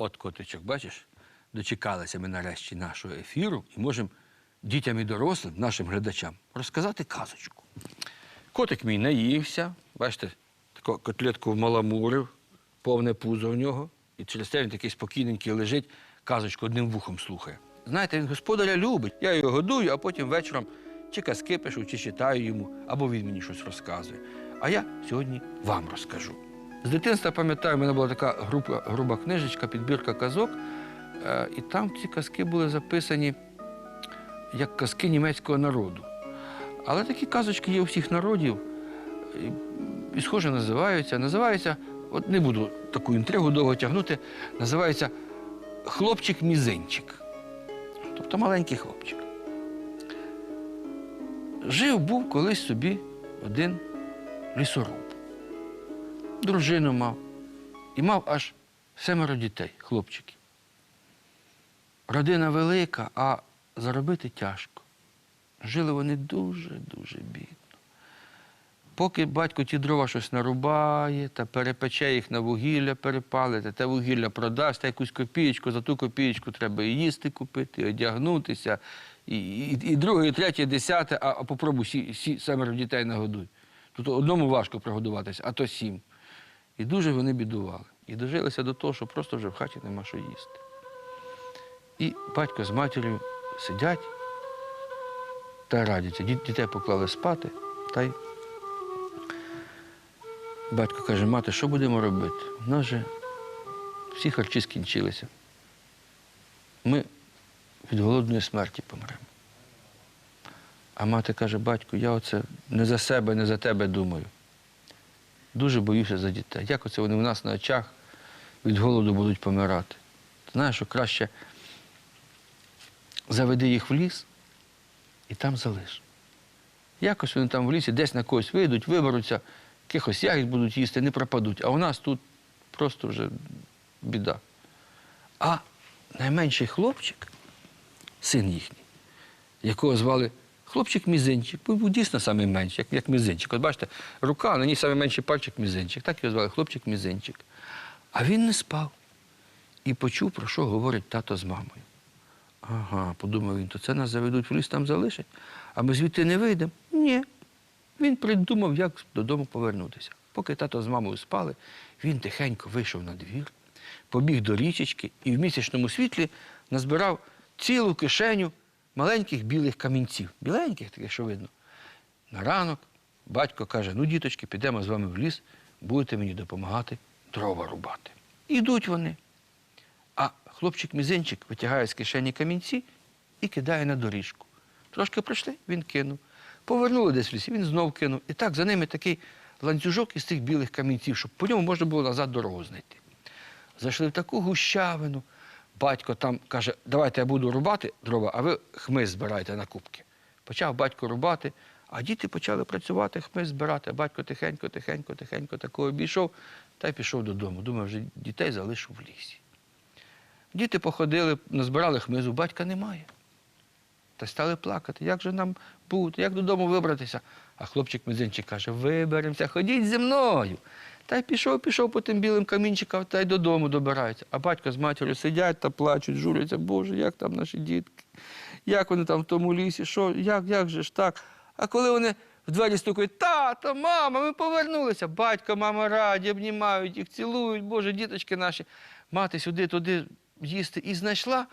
От котичок, бачиш, дочекалися ми нарешті нашого ефіру і можемо дітям і дорослим, нашим глядачам, розказати казочку. Котик мій наївся, бачите, таку котлетку вмаламурив, повне пузо в нього, і через те він такий спокійненький лежить, казочку одним вухом слухає. Знаєте, він господаря любить. Я його годую, а потім вечором чи казки пишу, чи читаю йому, або він мені щось розказує. А я сьогодні вам розкажу. З дитинства пам'ятаю, в мене була така група, груба книжечка, підбірка казок, е, і там ці казки були записані як казки німецького народу. Але такі казочки є у всіх народів, і схоже називаються. Називаються, от не буду таку інтригу довго тягнути, називається хлопчик-мізинчик. Тобто маленький хлопчик. Жив був колись собі один лісоруб. Дружину мав і мав аж семеро дітей, хлопчиків. Родина велика, а заробити тяжко. Жили вони дуже-дуже бідно. Поки батько ті дрова щось нарубає та перепече їх на вугілля перепалити, те вугілля продасть, та якусь копієчку, за ту копієчку треба і їсти купити, і одягнутися, і, і, і друге, і третє, і десяте, а, а попробуй сі, сі, семеро дітей нагодуй. Тут одному важко пригодуватися, а то сім. І дуже вони бідували. І дожилися до того, що просто вже в хаті нема що їсти. І батько з матір'ю сидять та радяться. Дітей поклали спати, та й батько каже, мати, що будемо робити? У нас же всі харчі скінчилися. Ми від голодної смерті помремо. А мати каже, батько, я оце не за себе, не за тебе думаю. Дуже боюся за дітей. Як оце вони в нас на очах від голоду будуть помирати? Ти знаєш, що краще заведи їх в ліс і там залиш. Якось вони там в лісі десь на когось вийдуть, виберуться, якихось ягід будуть їсти, не пропадуть. А у нас тут просто вже біда. А найменший хлопчик, син їхній, якого звали хлопчик мізинчик, був дійсно самий менший, як, як мізинчик. От бачите, рука, на ній найменший пальчик мізинчик. Так його звали хлопчик мізинчик. А він не спав і почув, про що говорить тато з мамою. Ага, подумав він, то це нас заведуть в ліс, там залишать, а ми звідти не вийдемо. Ні. Він придумав, як додому повернутися. Поки тато з мамою спали, він тихенько вийшов на двір, побіг до річечки і в місячному світлі назбирав цілу кишеню маленьких білих камінців. Біленьких таких, що видно. На ранок батько каже: ну, діточки, підемо з вами в ліс, будете мені допомагати дрова рубати. Ідуть вони. А хлопчик-мізинчик витягає з кишені камінці і кидає на доріжку. Трошки пройшли, він кинув. Повернули десь в лісі, він знов кинув. І так за ними такий ланцюжок із цих білих камінців, щоб по ньому можна було назад дорогу знайти. Зайшли в таку гущавину. Батько там каже, давайте я буду рубати дрова, а ви хмиз збирайте на кубки. Почав батько рубати, а діти почали працювати, хмиз збирати. А батько тихенько, тихенько, тихенько такого обійшов та й пішов додому. Думав, вже дітей залишу в лісі. Діти походили, назбирали хмизу, батька немає. Та стали плакати. Як же нам бути, як додому вибратися? А хлопчик мизинчик каже: виберемося, ходіть зі мною. Та й пішов, пішов по тим білим камінчикам та й додому добираються. А батько з матір'ю сидять та плачуть, журяться, Боже, як там наші дітки? Як вони там в тому лісі? Що, як, як же ж так? А коли вони в двері стукають, тато, мама, ми повернулися. Батько, мама раді, обнімають їх, цілують, Боже, діточки наші. Мати сюди, туди їсти. І знайшла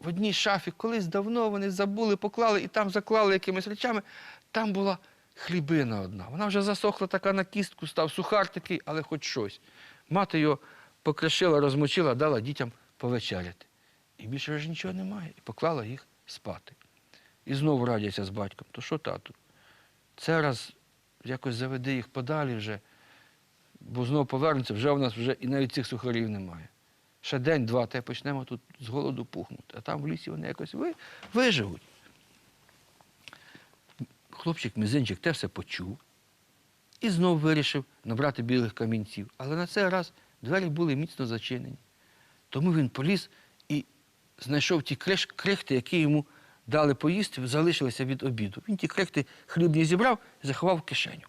в одній шафі, колись давно вони забули, поклали і там заклали якимись речами. Там була хлібина одна. Вона вже засохла така на кістку, став сухар такий, але хоч щось. Мати його покришила, розмочила, дала дітям повечеряти. І більше вже нічого немає. І поклала їх спати. І знову радяться з батьком. То що, тату? Це раз якось заведи їх подалі вже, бо знову повернуться, вже в нас вже і навіть цих сухарів немає. Ще день-два, та й почнемо тут з голоду пухнути. А там в лісі вони якось ви, виживуть. Хлопчик мізинчик те все почув і знов вирішив набрати білих камінців. Але на цей раз двері були міцно зачинені. Тому він поліз і знайшов ті крихти, які йому дали поїсти, залишилися від обіду. Він ті крихти хлібні зібрав і заховав в кишеню.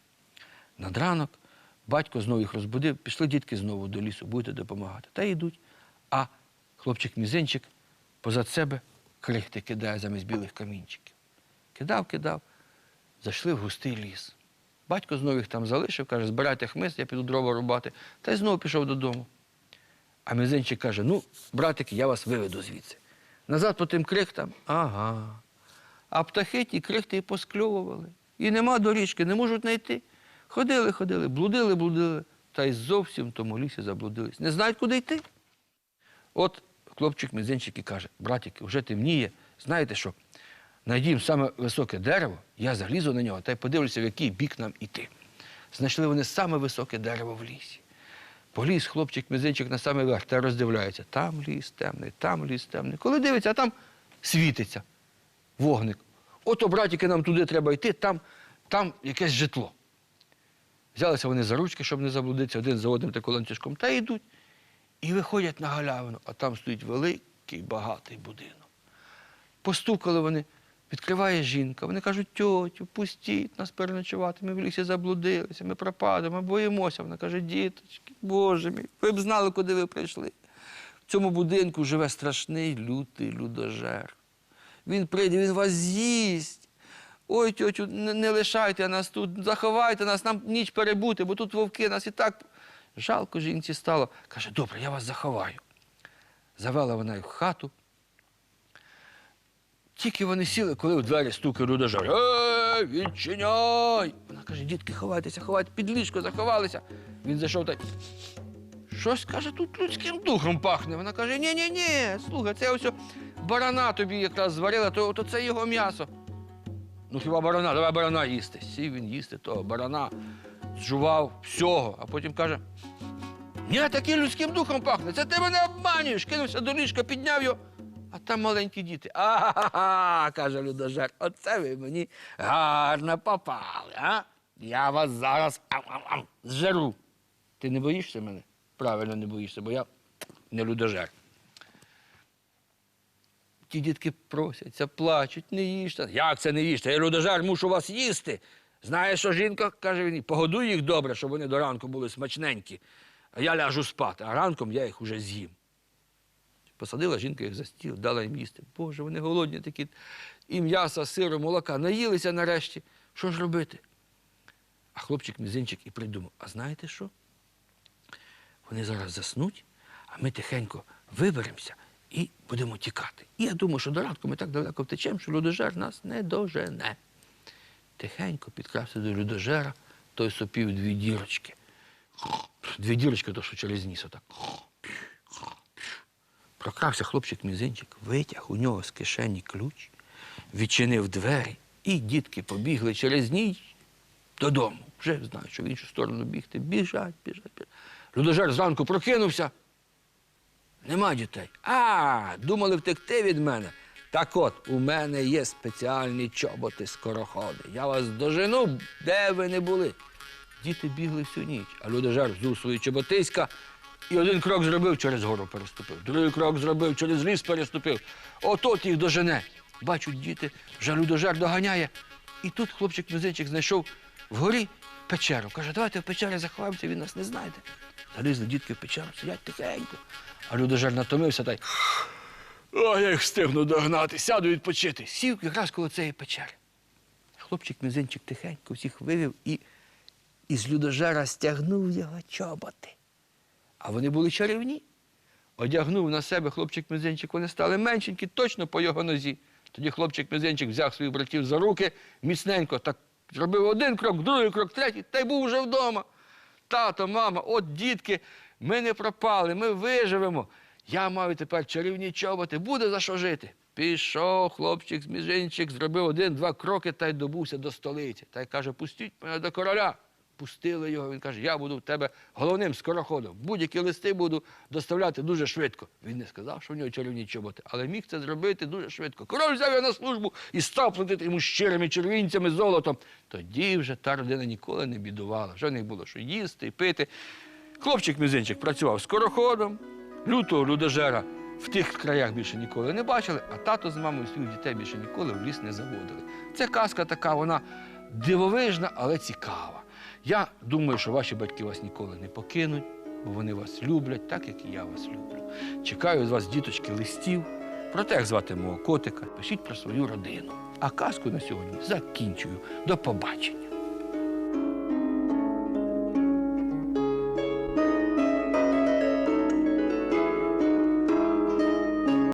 Над ранок батько знову їх розбудив, пішли дітки знову до лісу, будете допомагати. Та йдуть. а хлопчик мізинчик позад себе крихти кидає замість білих камінчиків. Кидав, кидав, зайшли в густий ліс. Батько знову їх там залишив, каже, збирайте хмиз, я піду дрова рубати. Та й знову пішов додому. А мізинчик каже: ну, братики, я вас виведу звідси. Назад по тим крихтам, ага. А птахи ті крихти і поскльовували. І нема доріжки, не можуть знайти. Ходили, ходили, блудили, блудили, та й зовсім в тому лісі заблудились. Не знають, куди йти. От хлопчик мізинчик і каже: братики, вже темніє, знаєте що? Найдім саме високе дерево, я залізу на нього та й подивлюся, в який бік нам іти. Знайшли вони саме високе дерево в лісі. Поліз хлопчик мізинчик на самий верх та роздивляється. Там ліс темний, там ліс темний. Коли дивиться, а там світиться вогник. Ото, братики, нам туди треба йти, там, там якесь житло. Взялися вони за ручки, щоб не заблудитися один за одним таким ланцюжком, та йдуть. І виходять на галявину, а там стоїть великий багатий будинок. Постукали вони, відкриває жінка. Вони кажуть, тьотю, пустіть нас переночувати, ми в лісі заблудилися, ми пропадемо, ми боїмося. Вона каже, діточки, Боже мій, ви б знали, куди ви прийшли. В цьому будинку живе страшний лютий людожер. Він прийде, він вас з'їсть. Ой, тьотю, не, лишайте нас тут, заховайте нас, нам ніч перебути, бо тут вовки нас і так. Жалко жінці стало. Каже, добре, я вас заховаю. Завела вона їх в хату. Тільки вони сіли, коли в двері стукає людожар. Ей, відчиняй! Вона каже, дітки, ховайтеся, ховайте, під ліжко заховалися. Він зайшов та. Щось каже, тут людським духом пахне. Вона каже: ні, ні, ні, слухай, це ось барана тобі якраз зварила, то, то це його м'ясо. Ну хіба барана, давай барана їсти. Сів він їсти того барана, зжував всього, а потім каже: ні, таким людським духом пахне, це ти мене обманюєш. Кинувся до ліжка, підняв його. А там маленькі діти. А-ха-ха, каже людожер, оце ви мені гарно попали, а? Я вас зараз зжеру. Ти не боїшся мене? Правильно не боїшся, бо я не людожер. Ті дітки просяться, плачуть, не їжте. Як це не їжте? Я людожер, мушу вас їсти. Знаєш, що жінка, каже він, погодуй їх добре, щоб вони до ранку були смачненькі. А я ляжу спати, а ранком я їх уже з'їм. Посадила жінка їх за стіл, дала їм їсти. Боже, вони голодні такі. І м'яса, сиру, молока. Наїлися нарешті. Що ж робити? А хлопчик мізинчик і придумав: а знаєте що? Вони зараз заснуть, а ми тихенько виберемося і будемо тікати. І я думаю, що до ранку ми так далеко втечемо, що людожер нас не дожене. Тихенько підкрався до людожера, той сопів дві дірочки. Дві дірочки, то що через ніс отак. Прокрався хлопчик мізинчик, витяг у нього з кишені ключ, відчинив двері, і дітки побігли через ніч додому. Вже знають, що в іншу сторону бігти. Біжать, біжать, біжать. Людожер зранку прокинувся. Нема дітей. А, думали втекти від мене. Так от, у мене є спеціальні чоботи скороходи. Я вас дожену, де ви не були. Діти бігли всю ніч, а людожер взув свої чоботиська і один крок зробив, через гору переступив. Другий крок зробив, через ліс переступив. Отот їх дожене. Бачать діти, вже людожер доганяє. І тут хлопчик музичик знайшов вгорі печеру. Каже, давайте в печері заховаємося, він нас не знайде. Залізли дітки в печеру, сидять тихенько. А людожер натомився та й. О, я їх встигну догнати, сяду відпочити. Сів якраз коло цієї печери. Хлопчик мізинчик тихенько всіх вивів і із людожера стягнув його чоботи. А вони були чарівні. Одягнув на себе хлопчик мізинчик, вони стали меншенькі, точно по його нозі. Тоді хлопчик мізинчик взяв своїх братів за руки, міцненько так зробив один крок, другий крок, третій, та й був уже вдома. Тато, мама, от дітки, ми не пропали, ми виживемо. Я маю тепер чарівні чоботи, буде за що жити. Пішов хлопчик з мізинчик, зробив один-два кроки та й добувся до столиці. Та й каже, пустіть мене до короля. Пустили його. Він каже, я буду в тебе головним скороходом. Будь-які листи буду доставляти дуже швидко. Він не сказав, що в нього чарівні чоботи, але міг це зробити дуже швидко. Король взяв його на службу і став платити йому щирими червінцями золотом. Тоді вже та родина ніколи не бідувала. Вже в них було що їсти і пити. Хлопчик мізинчик працював скороходом, лютого людожера в тих краях більше ніколи не бачили, а тато з мамою своїх дітей більше ніколи в ліс не заводили. Це казка така, вона дивовижна, але цікава. Я думаю, що ваші батьки вас ніколи не покинуть, бо вони вас люблять, так як і я вас люблю. Чекаю з вас, діточки, листів про те, як звати мого котика. Пишіть про свою родину. А казку на сьогодні закінчую. До побачення.